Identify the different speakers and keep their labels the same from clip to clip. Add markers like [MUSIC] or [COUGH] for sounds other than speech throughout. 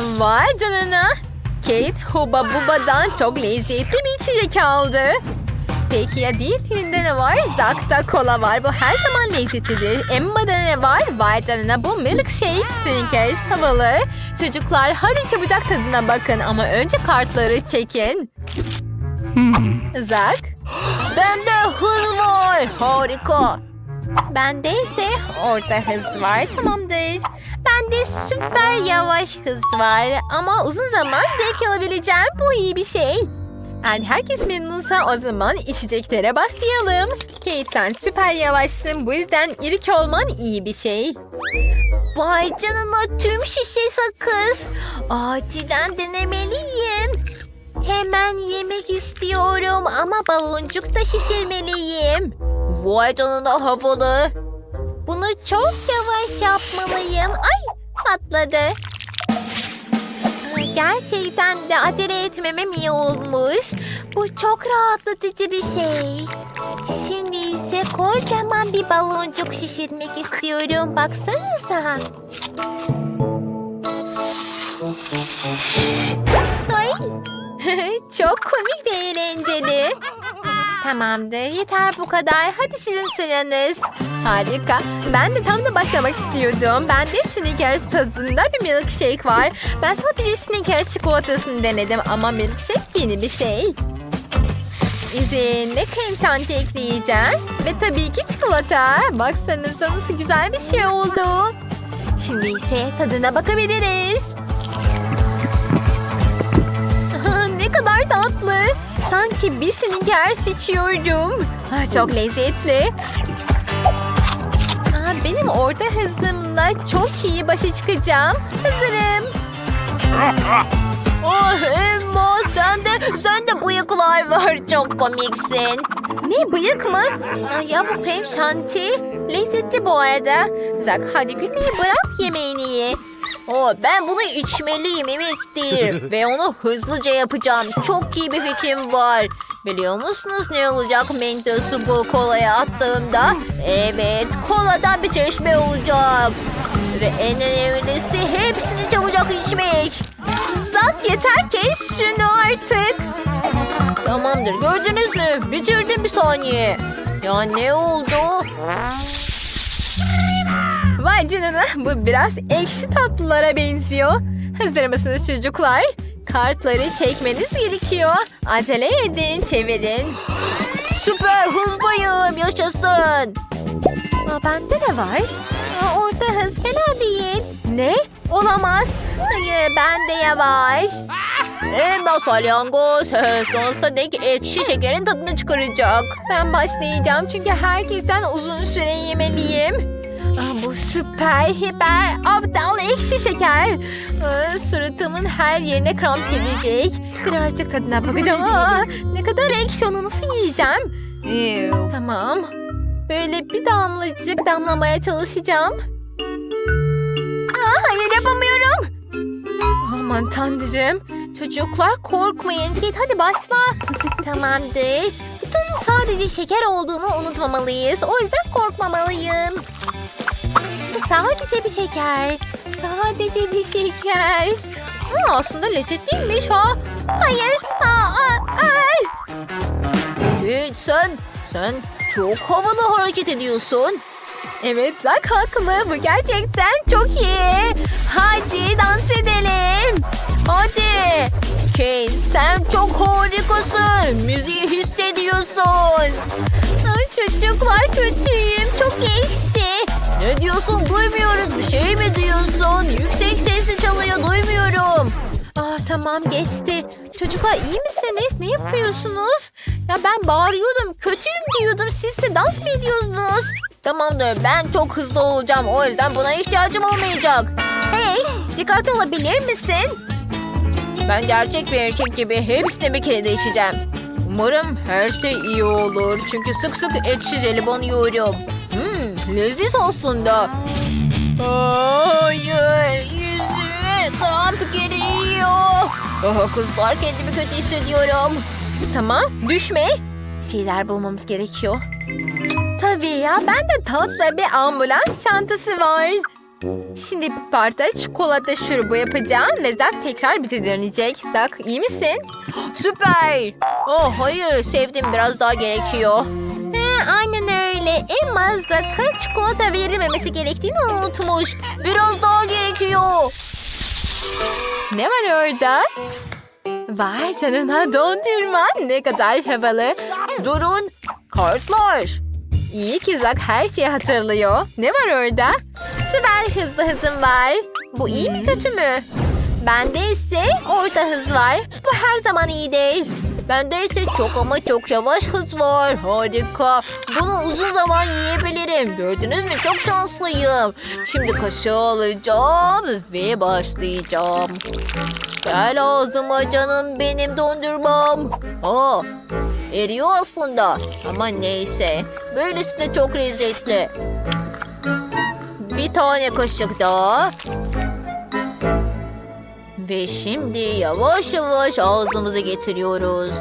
Speaker 1: Vay canına. Kate Huba Buba'dan çok lezzetli bir içecek aldı. Peki ya diğerlerinde ne var? Zak'ta kola var. Bu her zaman lezzetlidir. Emma'da ne var? Vay canına bu milkshake Snickers havalı. Çocuklar hadi çabucak tadına bakın ama önce kartları çekin. Zak. Bende hız var. Harika. Bende ise orta hız var. Tamamdır. Bende süper yavaş hız var. Ama uzun zaman zevk alabileceğim. Bu iyi bir şey. Yani herkes memnunsa o zaman içeceklere başlayalım. Kate sen süper yavaşsın. Bu yüzden irik olman iyi bir şey. Vay canına tüm şişe sakız. Acilen denemeliyim. Hemen yemek istiyorum ama baloncuk da şişirmeliyim. Vay canına havalı. Bunu çok yavaş yapmalıyım. Ay patladı. Gerçekten de acele etmemem iyi olmuş. Bu çok rahatlatıcı bir şey. Şimdi ise kocaman bir baloncuk şişirmek istiyorum. Baksanıza. Ay. [LAUGHS] çok komik ve eğlenceli. Tamamdır. Yeter bu kadar. Hadi sizin sıranız. Harika. Ben de tam da başlamak istiyordum. Bende Snickers tadında bir milkshake var. Ben sadece Snickers çikolatasını denedim ama milkshake yeni bir şey. Üzerine krem şanti ekleyeceğim. Ve tabii ki çikolata. Baksanıza nasıl güzel bir şey oldu. Şimdi ise tadına bakabiliriz. [LAUGHS] Ne kadar tatlı. Sanki bir Snickers içiyorum. Ah, çok lezzetli. Aa, benim orta hızımla çok iyi başa çıkacağım. Hazırım. Oh Emma sen de, sen de bıyıklar var. Çok komiksin. Ne bıyık mı? Aa, ya bu krem şanti. Lezzetli bu arada. Zak hadi gülmeyi bırak yemeğini ye. Oh, ben bunu içmeliyim emektir. [LAUGHS] Ve onu hızlıca yapacağım. Çok iyi bir fikrim var. Biliyor musunuz ne olacak mentosu bu kolaya attığımda? Evet, koladan bir çeşme olacak. Ve en önemlisi hepsini çabucak içmek. Zak yeter kes şunu artık. Tamamdır gördünüz mü? Bitirdim bir saniye. Ya ne oldu? [LAUGHS] Vay canına bu biraz ekşi tatlılara benziyor. Hazır mısınız çocuklar? Kartları çekmeniz gerekiyor. Acele edin çevirin. Süper hızlıyım yaşasın. Aa, bende ne var? Aa, orta hız fena değil. Ne? Olamaz. Hayır ben de yavaş. Emma salyangoz [LAUGHS] sonsuza dek ekşi şekerin tadını çıkaracak. Ben başlayacağım çünkü herkesten uzun süre yemeliyim. Bu süper, hiper, aptal ekşi şeker. Aa, suratımın her yerine kramp gelecek. Birazcık tadına bakacağım. Aa, ne kadar ekşi onu nasıl yiyeceğim? Tamam. Böyle bir damlacık damlamaya çalışacağım. Aa, hayır yapamıyorum. Aman tanrım. Çocuklar korkmayın. Kate hadi başla. [LAUGHS] Tamamdır. Bütün sadece şeker olduğunu unutmamalıyız. O yüzden korkmamalıyım. Sadece bir şeker. Sadece bir şeker. Aa, aslında lezzetliymiş ha. Hayır. Aa, ay. Hiç sen, sen çok havalı hareket ediyorsun. Evet Zak haklı. Bu gerçekten çok iyi. Hadi dans edelim. Hadi. Kate sen çok harikasın. Müziği hissediyorsun. Ay, çocuklar kötüyüm. Çok ekşi. Ne diyorsun duymuyoruz. Bir şey mi diyorsun? Yüksek sesli çalıyor duymuyorum. Ah tamam geçti. Çocuklar iyi misiniz? Ne yapıyorsunuz? Ya ben bağırıyordum. Kötüyüm diyordum. Siz de dans mı ediyordunuz? Tamamdır ben çok hızlı olacağım. O yüzden buna ihtiyacım olmayacak. Hey dikkatli olabilir misin? Ben gerçek bir erkek gibi hepsini bir kere değişeceğim. Umarım her şey iyi olur. Çünkü sık sık ekşi jelibon yiyorum. Hmm, leziz aslında. Hayır, yüzüme kramp geliyor. Oh, kızlar kendimi kötü hissediyorum. Tamam, düşme. Bir şeyler bulmamız gerekiyor. Tabii ya, bende tatlı bir ambulans çantası var. Şimdi bir bardak çikolata şurubu yapacağım ve Zak tekrar bize dönecek. Zak iyi misin? [GASPS] Süper. Oh hayır sevdim biraz daha gerekiyor. He, aynen öyle. Emma Zak'a çikolata verilmemesi gerektiğini unutmuş. Biraz daha gerekiyor. Ne var orada? Vay canına dondurma ne kadar havalı. Durun kartlar. İyi ki Zak her şeyi hatırlıyor. Ne var orada? Süper hızlı hızım var. Bu iyi mi kötü mü? Bende ise orta hız var. Bu her zaman iyidir. Bende ise çok ama çok yavaş hız var. Harika. Bunu uzun zaman yiyebilirim. Gördünüz mü? Çok şanslıyım. Şimdi kaşığı alacağım ve başlayacağım. Gel ağzıma canım benim dondurmam. Aa, eriyor aslında. Ama neyse. Böylesi de çok lezzetli. Bir tane kaşık daha. Ve şimdi yavaş yavaş ağzımıza getiriyoruz.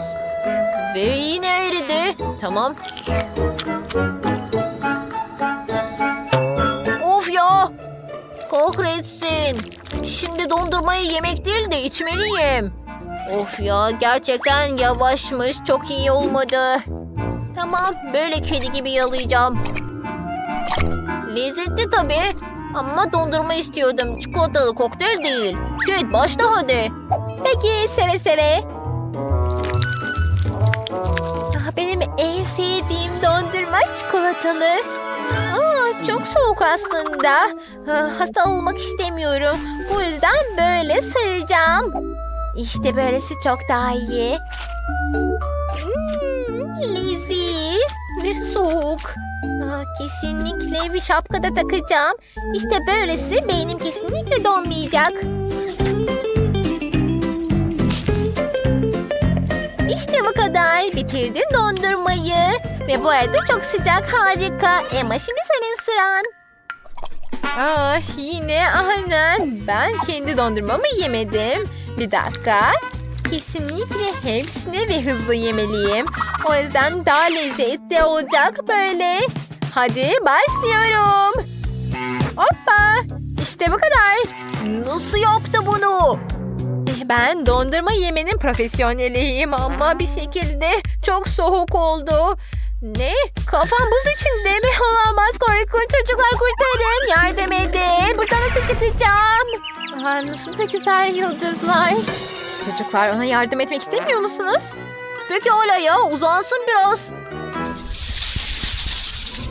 Speaker 1: Ve yine eridi. Tamam. Of ya. Kahretsin. Şimdi dondurmayı yemek değil de içmeliyim. Of ya gerçekten yavaşmış. Çok iyi olmadı. Tamam böyle kedi gibi yalayacağım. Lezzetli tabii. Ama dondurma istiyordum. Çikolatalı kokteyl değil. Kate başla hadi. Peki seve seve. Ah, benim en sevdiğim dondurma çikolatalı. Aa, çok soğuk aslında. Ah, Hasta olmak istemiyorum. Bu yüzden böyle saracağım. İşte böylesi çok daha iyi. Hmm, leziz ve soğuk. Kesinlikle bir şapkada takacağım. İşte böylesi beynim kesinlikle donmayacak. İşte bu kadar. Bitirdim dondurmayı. Ve bu arada çok sıcak harika. Emma şimdi senin sıran. Ah yine aynen. Ben kendi dondurmamı yemedim. Bir dakika. Kesinlikle hepsini ve hızlı yemeliyim. O yüzden daha lezzetli olacak böyle. Hadi başlıyorum. Hoppa. İşte bu kadar. Nasıl yaptı bunu? Eh, Ben dondurma yemenin profesyoneliyim ama bir şekilde çok soğuk oldu. Ne? Kafam buz içinde mi? [LAUGHS] Olamaz korkun çocuklar kurtarın. Yardım edin. Buradan nasıl çıkacağım? Aa, nasıl da güzel yıldızlar. Çocuklar ona yardım etmek istemiyor musunuz? Peki hala ya uzansın biraz.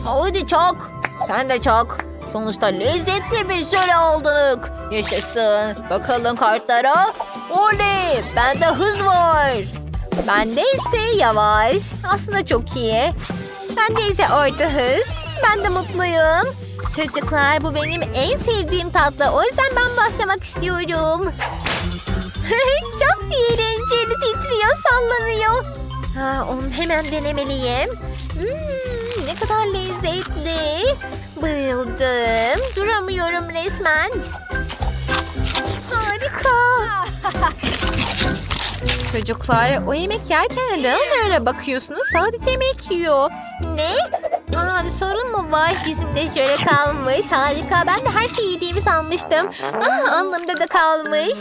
Speaker 1: Hadi çak. Sen de çak. Sonuçta lezzetli bir jöle aldık. Yaşasın. Bakalım kartlara. Oley! Bende hız var. Bende ise yavaş. Aslında çok iyi. Bende ise orta hız. Ben de mutluyum. Çocuklar bu benim en sevdiğim tatlı. O yüzden ben başlamak istiyorum. [LAUGHS] çok eğlenceli titriyor sallanıyor. Ha, onu hemen denemeliyim. Hmm, ne kadar lezzetli. Bayıldım. Duramıyorum resmen. Harika. [LAUGHS] Çocuklar o yemek yerken neden öyle bakıyorsunuz? Sadece yemek yiyor. Ne? Aa bir sorun mu var? Yüzümde şöyle kalmış. Harika. Ben de her şeyi yediğimi sanmıştım. Ah alnımda da kalmış.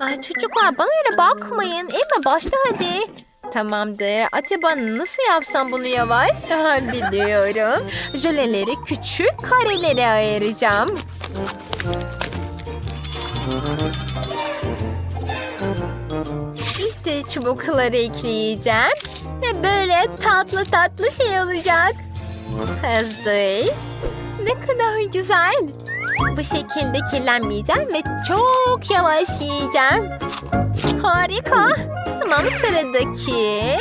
Speaker 1: Ay çocuklar bana öyle bakmayın. Emma başla hadi. Tamamdır. Acaba nasıl yapsam bunu yavaş? [LAUGHS] Biliyorum. Jöleleri küçük karelere ayıracağım. İşte çubukları ekleyeceğim. Ve böyle tatlı tatlı şey olacak. Hazır. Ne kadar güzel. Bu şekilde kirlenmeyeceğim ve çok yavaş yiyeceğim. Harika. Tamam sıradaki.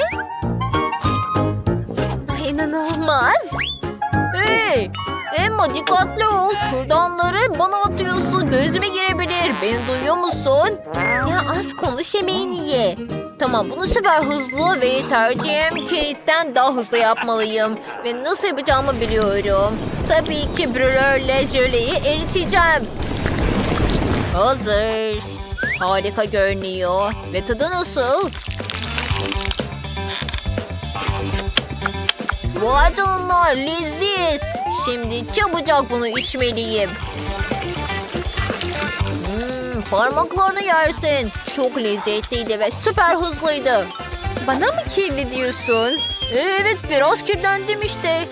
Speaker 1: İnanılmaz. Hey! Emma dikkatli ol. Kürdanları bana atıyorsun. Gözüme girebilir. Beni duyuyor musun? Ya az konuş yemeğini ye. Tamam bunu süper hızlı ve tercihim Kate'den daha hızlı yapmalıyım. Ve nasıl yapacağımı biliyorum. Tabii ki brülörle jöleyi eriteceğim. Hazır. Harika görünüyor. Ve tadı nasıl? Vay canına leziz. Şimdi çabucak bunu içmeliyim. Parmaklarını yersin. Çok lezzetliydi ve süper hızlıydı. Bana mı kirli diyorsun? Evet biraz kirlendim işte.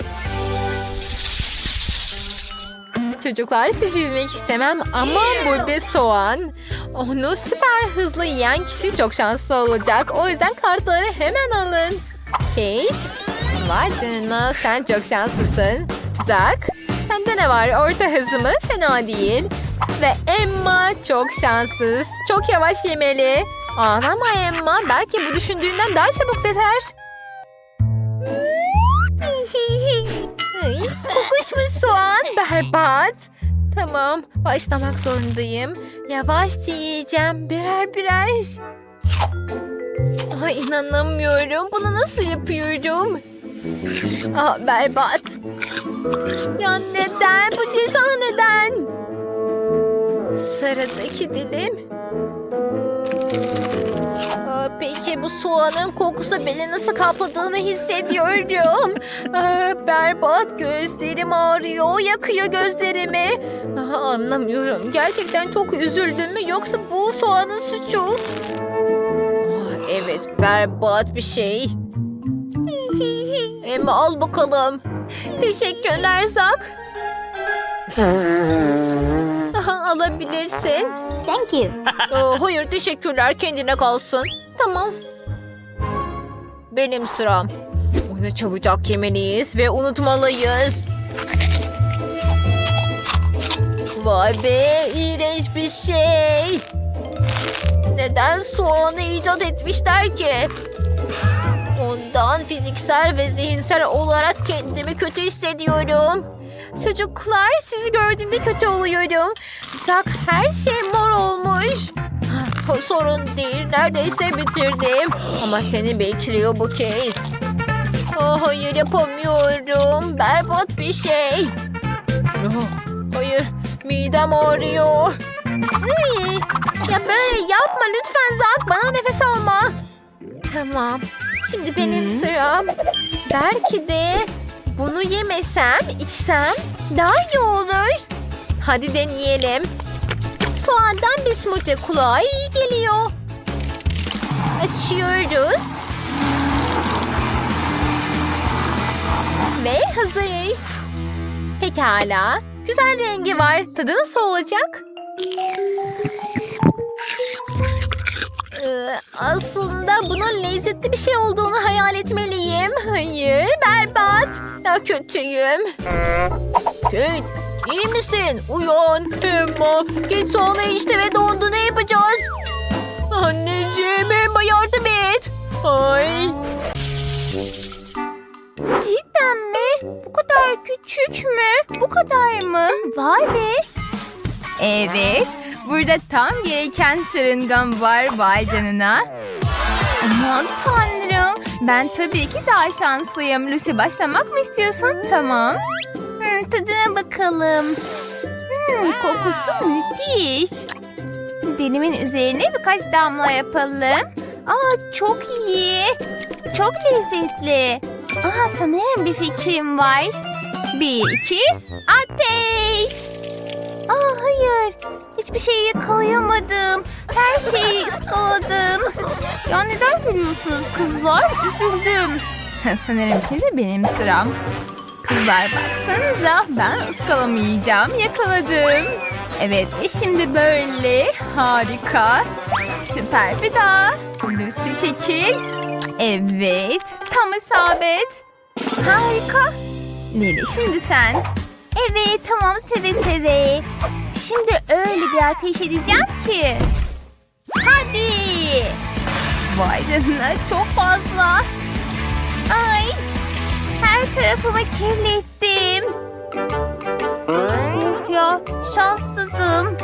Speaker 1: Çocuklar sizi üzmek istemem ama bu bir soğan. Onu süper hızlı yiyen kişi çok şanslı olacak. O yüzden kartları hemen alın. Kate, vay canına sen çok şanslısın. Zack, sende ne var? Orta hızı mı? Fena değil. Ve Emma çok şanssız. Çok yavaş yemeli. Ağlama Emma. Belki bu düşündüğünden daha çabuk biter. [LAUGHS] Ay, kokuşmuş soğan. Berbat. Tamam. Başlamak zorundayım. Yavaşça yiyeceğim. Birer birer. Ay inanamıyorum. Bunu nasıl yapıyorum? Aa, berbat. Ya neden? Bu ceza neden? Sıradaki dilim. Peki bu soğanın kokusu beni nasıl kapladığını hissediyorum. Aa, berbat gözlerim ağrıyor, yakıyor gözlerimi. Aa, anlamıyorum. Gerçekten çok üzüldüm mü yoksa bu soğanın suçu? Aa, evet berbat bir şey. Emma al bakalım. Teşekkürler Zak. [LAUGHS] Alabilirsin.
Speaker 2: Thank you. [LAUGHS]
Speaker 1: Aa, hayır teşekkürler kendine kalsın. Tamam. Benim sıram. Onu çabucak yemeliyiz ve unutmalıyız. Vay be iğrenç bir şey. Neden soğanı icat etmişler ki? Ondan fiziksel ve zihinsel olarak kendimi kötü hissediyorum. Çocuklar sizi gördüğümde kötü oluyorum. Sak her şey mor olmuş. Sorun değil neredeyse bitirdim. Ama seni bekliyor bu kez. Oh, hayır yapamıyorum. Berbat bir şey. Oh, hayır midem ağrıyor. Ay, ya böyle yapma lütfen Zak bana nefes alma. Tamam. Şimdi benim sıram. Belki de bunu yemesem, içsem daha iyi olur. Hadi deneyelim. Soğandan bir smoothie kulağa iyi geliyor. Açıyoruz. Ve hazır. Pekala. Güzel rengi var. Tadı nasıl olacak? Ee, aslında bunun lezzetli bir şey olduğunu hayal etmeliyim. Hayır, berbat. Ya kötüyüm. Kate, iyi misin? Uyan. Emma, git sonra işte ve dondu ne yapacağız? Anneciğim, Emma yardım et. Ay.
Speaker 2: Cidden mi? Bu kadar küçük mü? Bu kadar mı? Vay be.
Speaker 3: Evet, burada tam gereken şırıngan var vay canına. Aman tanrım, ben tabii ki daha şanslıyım. Lucy başlamak mı istiyorsun? Tamam.
Speaker 2: Hmm, tadına bakalım. Hmm, kokusu müthiş. Dilimin üzerine birkaç damla yapalım. Aa, çok iyi. Çok lezzetli. Aha, sanırım bir fikrim var. Bir, iki, ateş. Aa, hayır. Hiçbir şeyi yakalayamadım. Her şeyi [LAUGHS] ıskaladım. Ya neden gülüyorsunuz kızlar? Üzüldüm.
Speaker 3: Sanırım şimdi benim sıram. Kızlar baksanıza ben ıskalamayacağım yakaladım. Evet ve şimdi böyle harika. Süper bir daha. Lucy çekil. Evet tam isabet.
Speaker 2: Harika.
Speaker 3: Lili şimdi sen.
Speaker 2: Evet tamam seve seve. Şimdi öyle bir ateş edeceğim ki. Hadi.
Speaker 3: Vay canına çok fazla.
Speaker 2: Ay. Her tarafımı kirlettim. Of ya şanssızım.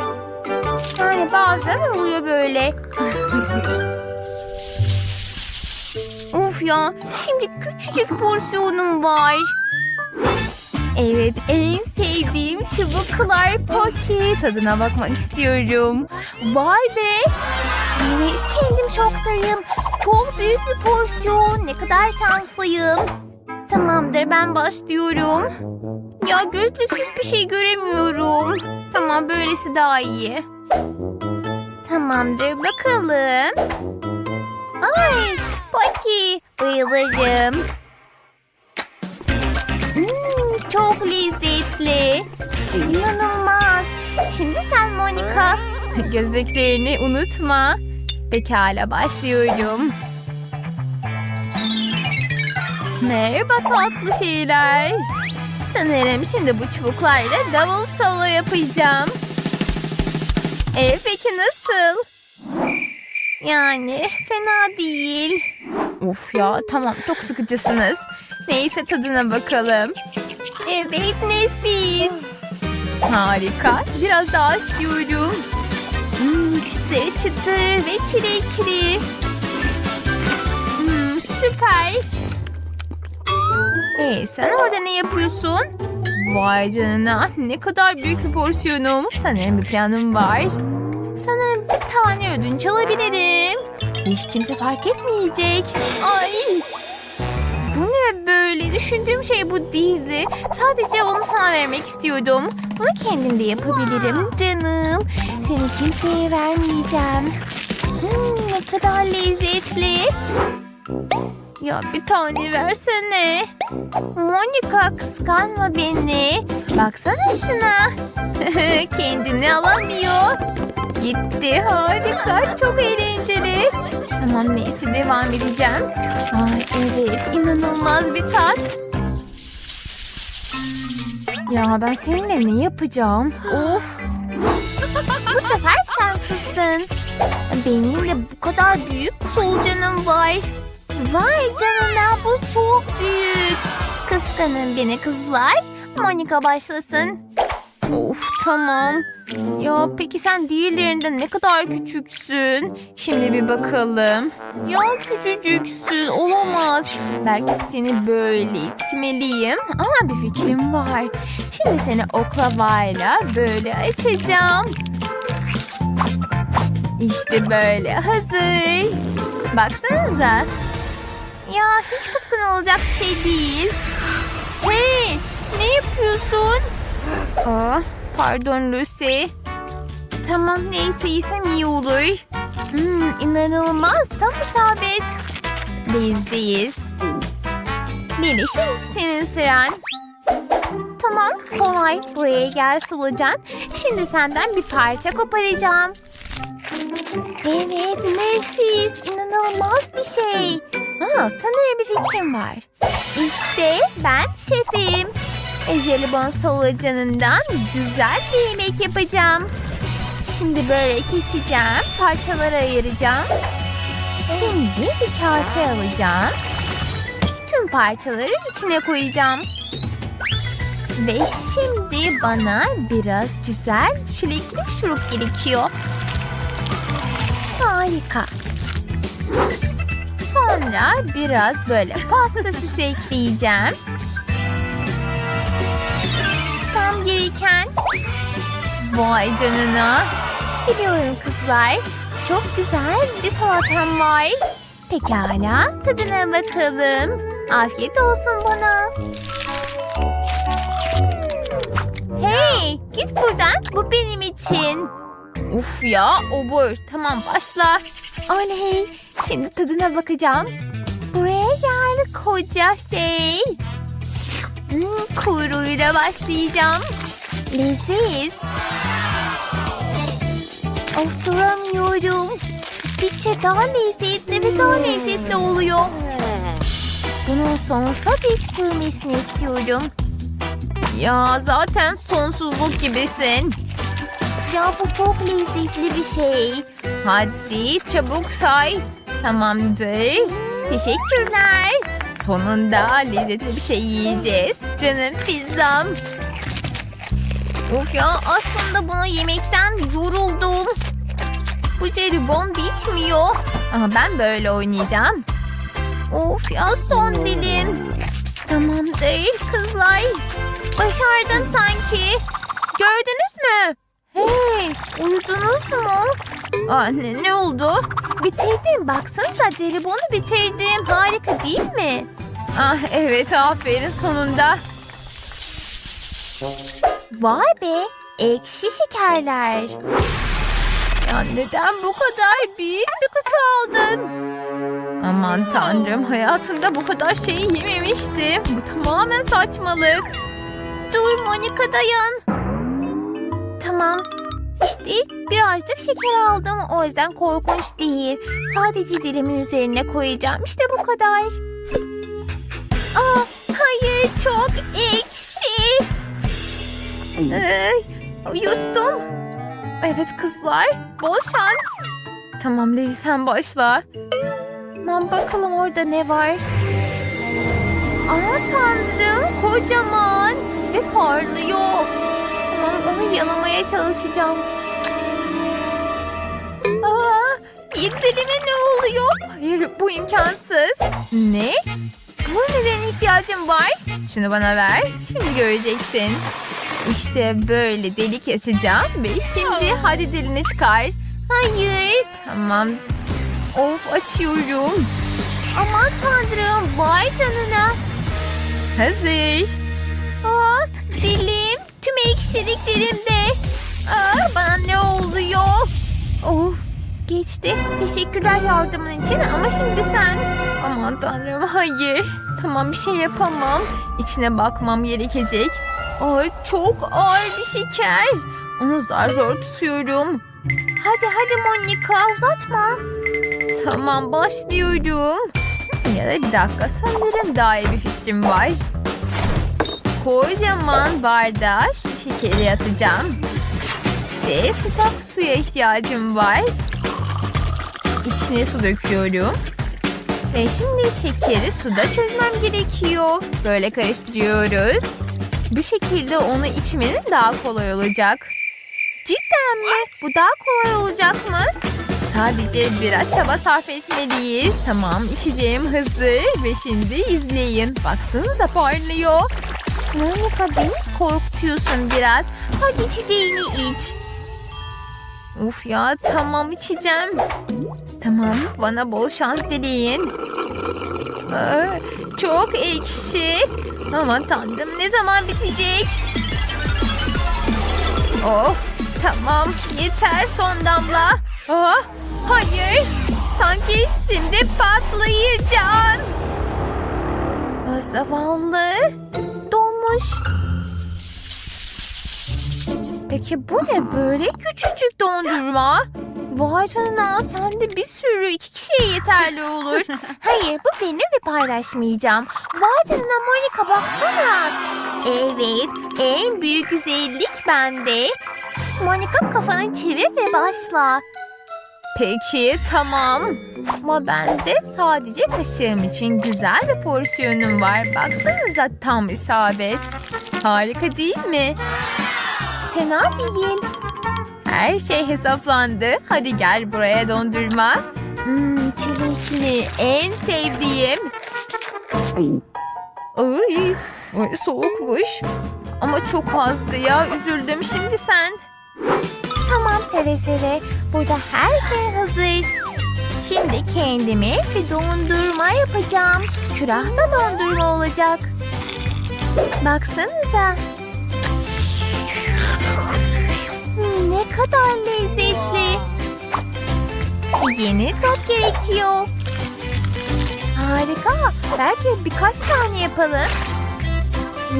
Speaker 2: Yani bazen oluyor böyle. [LAUGHS] of ya şimdi küçücük porsiyonum var.
Speaker 3: Evet en sevdiğim çubuklar poki. Tadına bakmak istiyorum.
Speaker 2: Vay be. Evet kendim şoktayım. Çok büyük bir porsiyon. Ne kadar şanslıyım. Tamamdır ben başlıyorum. Ya gözlüksüz bir şey göremiyorum. Tamam böylesi daha iyi. Tamamdır bakalım. Ay Poki bayılırım. Çok lezzetli. İnanılmaz. Şimdi sen Monica. [LAUGHS]
Speaker 3: Gözlüklerini unutma. Pekala başlıyorum. Merhaba tatlı şeyler. Sanırım şimdi bu çubuklarla davul solo yapacağım. E peki nasıl? Yani fena değil. Of ya tamam çok sıkıcısınız. Neyse tadına bakalım. Evet nefis. Harika. Biraz daha istiyorum. Hmm, çıtır çıtır ve çilekli. Hmm, süper. Hey sen orada ne yapıyorsun? Vay canına ne kadar büyük bir porsiyonum. Sanırım bir planım var. Sanırım bir tane ödünç alabilirim. Hiç kimse fark etmeyecek. Ay! Ne böyle? Düşündüğüm şey bu değildi. Sadece onu sana vermek istiyordum. Bunu kendim de yapabilirim canım. Seni kimseye vermeyeceğim. Hmm, ne kadar lezzetli. Ya bir tane versene. Monika kıskanma beni. Baksana şuna. [LAUGHS] Kendini alamıyor. Gitti harika çok eğlenceli. Tamam neyse devam edeceğim. Ay evet inanılmaz bir tat. Ya ben seninle ne yapacağım? Of.
Speaker 2: Bu sefer şanslısın. Benim de bu kadar büyük solucanım var. Vay canına bu çok büyük. Kıskanın beni kızlar. Monika başlasın.
Speaker 3: Of tamam. Ya peki sen diğerlerinden ne kadar küçüksün? Şimdi bir bakalım. Ya küçücüksün olamaz. Belki seni böyle itmeliyim. Ama bir fikrim var. Şimdi seni oklavayla böyle açacağım. İşte böyle hazır. Baksanıza. Ya hiç kıskanılacak bir şey değil. Hey ne yapıyorsun? Aa, pardon Lucy. Tamam neyse yesem iyi olur. Hmm, inanılmaz tam isabet. Lezzeyiz. Lili şimdi senin sıran.
Speaker 2: Tamam kolay. Buraya gel solucan. Şimdi senden bir parça koparacağım. Evet nefis. inanılmaz bir şey.
Speaker 3: Aa, sanırım bir fikrim var.
Speaker 2: İşte ben şefim.
Speaker 3: E, jelibon solucanından güzel bir yemek yapacağım. Şimdi böyle keseceğim, parçalara ayıracağım. Şimdi bir kase alacağım. Tüm parçaları içine koyacağım. Ve şimdi bana biraz güzel çilekli şurup gerekiyor. Harika. Sonra biraz böyle pasta süsü ekleyeceğim. Tam gereken. Vay canına. Biliyorum kızlar. Çok güzel bir salatam var. Pekala tadına bakalım. Afiyet olsun bana.
Speaker 2: Hey git buradan. Bu benim için.
Speaker 3: Uf ya obur. Tamam başla. Oley. Şimdi tadına bakacağım. Buraya gel koca şey. Hmm, kuyruğuyla başlayacağım. Leziz.
Speaker 2: Of duramıyorum. Gittikçe daha lezzetli ve daha lezzetli oluyor.
Speaker 3: Bunun sonsuza dek sürmesini istiyorum. Ya zaten sonsuzluk gibisin.
Speaker 2: Ya bu çok lezzetli bir şey.
Speaker 3: Hadi çabuk say. Tamamdır. Teşekkürler. Sonunda lezzetli bir şey yiyeceğiz. Canım pizzam.
Speaker 2: Of ya aslında bunu yemekten yoruldum. Bu jelibon bitmiyor.
Speaker 3: Ama ben böyle oynayacağım.
Speaker 2: Of ya son dilim.
Speaker 3: Tamamdır kızlar. Başardın sanki. Gördünüz mü?
Speaker 2: Hey uyudunuz mu?
Speaker 3: Aa, ne, ne oldu?
Speaker 2: Bitirdim baksanıza jelibonu bitirdim. Harika değil mi?
Speaker 3: Ah evet aferin sonunda.
Speaker 2: Vay be ekşi şekerler.
Speaker 3: Ya neden bu kadar büyük bir kutu aldım? Aman tanrım hayatımda bu kadar şey yememiştim. Bu tamamen saçmalık.
Speaker 2: Dur Monika dayan. Tamam. İşte birazcık şeker aldım. O yüzden korkunç değil. Sadece dilimin üzerine koyacağım. İşte bu kadar. Aa, hayır çok ekşi.
Speaker 3: Ay, yuttum. Evet kızlar bol şans. Tamam Leci sen başla.
Speaker 2: Tamam bakalım orada ne var. Aa tanrım kocaman ve parlıyor. Tamam onu yalamaya çalışacağım.
Speaker 3: Aa, dilime ne oluyor? Hayır bu imkansız. Ne? Bu neden ihtiyacım var? Şunu bana ver. Şimdi göreceksin. İşte böyle delik açacağım ve şimdi hadi dilini çıkar.
Speaker 2: Hayır.
Speaker 3: Tamam. Of açıyorum.
Speaker 2: Aman tanrım vay canına.
Speaker 3: Hazır.
Speaker 2: Aa, dilim tüm ekşilik dilimde. Aa, bana ne oluyor?
Speaker 3: Of
Speaker 2: Geçti. Teşekkürler yardımın için ama şimdi sen.
Speaker 3: aman tanrım hayır. Tamam bir şey yapamam. İçine bakmam gerekecek. Ay çok ağır bir şeker. Onu zar zor tutuyorum.
Speaker 2: Hadi hadi Monika uzatma.
Speaker 3: Tamam başlıyorum. Ya da bir dakika sanırım daha iyi bir fikrim var. Kocaman bardağa şu şekeri atacağım. İşte sıcak suya ihtiyacım var. İçine su döküyorum. Ve şimdi şekeri suda çözmem gerekiyor. Böyle karıştırıyoruz. Bu şekilde onu içmenin daha kolay olacak.
Speaker 2: Cidden mi? Bu daha kolay olacak mı?
Speaker 3: Sadece biraz çaba sarf etmeliyiz. Tamam içeceğim hazır ve şimdi izleyin. Baksanıza parlıyor.
Speaker 2: Monika beni korkutuyorsun biraz. Hadi içeceğini iç.
Speaker 3: Uf ya tamam içeceğim. Tamam bana bol şans dileyin. Aa, çok ekşi. Aman tanrım ne zaman bitecek? Of tamam yeter son damla. Aa, hayır sanki şimdi patlayacağım.
Speaker 2: Zavallı. Donmuş.
Speaker 3: Peki bu ne böyle küçücük dondurma?
Speaker 2: Vay canına sende bir sürü iki kişiye yeterli olur. Hayır bu benim ve paylaşmayacağım. Vay canına Monika baksana. Evet en büyük güzellik bende. Monika kafanı çevir ve başla.
Speaker 3: Peki tamam. Ama bende sadece kaşığım için güzel bir porsiyonum var. Baksanıza tam isabet. Harika değil mi?
Speaker 2: Fena değil.
Speaker 3: Her şey hesaplandı. Hadi gel buraya dondurma. Hmm, çilekli en sevdiğim. Ay, ay, soğukmuş. Ama çok azdı ya. Üzüldüm şimdi sen.
Speaker 2: Tamam seve seve. Burada her şey hazır. Şimdi kendime bir dondurma yapacağım. Külahta dondurma olacak. Baksanıza. Hmm, Ne kadar lezzetli. Yeni tat gerekiyor. Harika. Belki birkaç tane yapalım.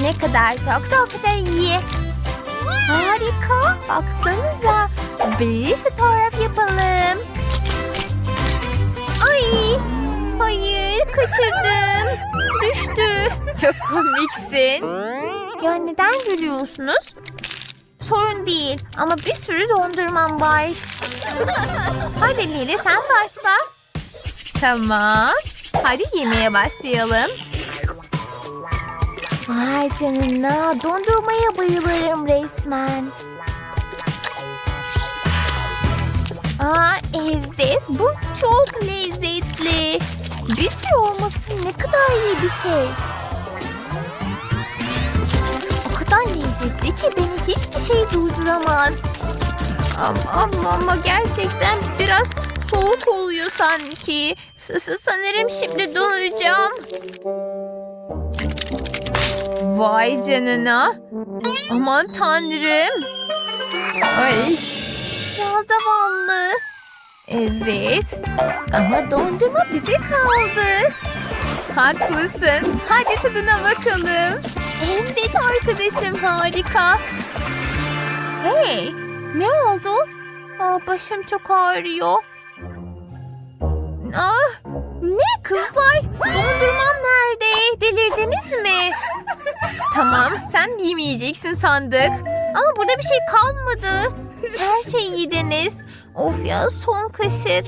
Speaker 2: Ne kadar çoksa o kadar iyi. Harika. Baksanıza. Bir fotoğraf yapalım. Ay. Hayır kaçırdım. Düştü.
Speaker 3: Çok komiksin.
Speaker 2: Ya neden gülüyorsunuz? Sorun değil ama bir sürü dondurmam var. Hadi Lili sen başla.
Speaker 3: Tamam. Hadi yemeğe başlayalım.
Speaker 2: Vay canına dondurmaya bayılırım resmen. Aa evet bu çok lezzetli. Bir sürü olması ne kadar iyi bir şey. O kadar lezzetli ki beni hiçbir şey durduramaz. Ama, ama, gerçekten biraz soğuk oluyor sanki. S- sanırım şimdi donacağım.
Speaker 3: Vay canına. Aman tanrım. Ay.
Speaker 2: Ya zavallı.
Speaker 3: Evet. Ama dondurma bize kaldı. Haklısın. Hadi tadına bakalım. Evet arkadaşım harika. Hey, ne oldu? Aa, başım çok ağrıyor. Ah, ne kızlar? Dondurmam nerede? Delirdiniz mi? Tamam, sen yemeyeceksin sandık. Ama burada bir şey kalmadı. Her şeyi yediniz. Of ya son kaşık.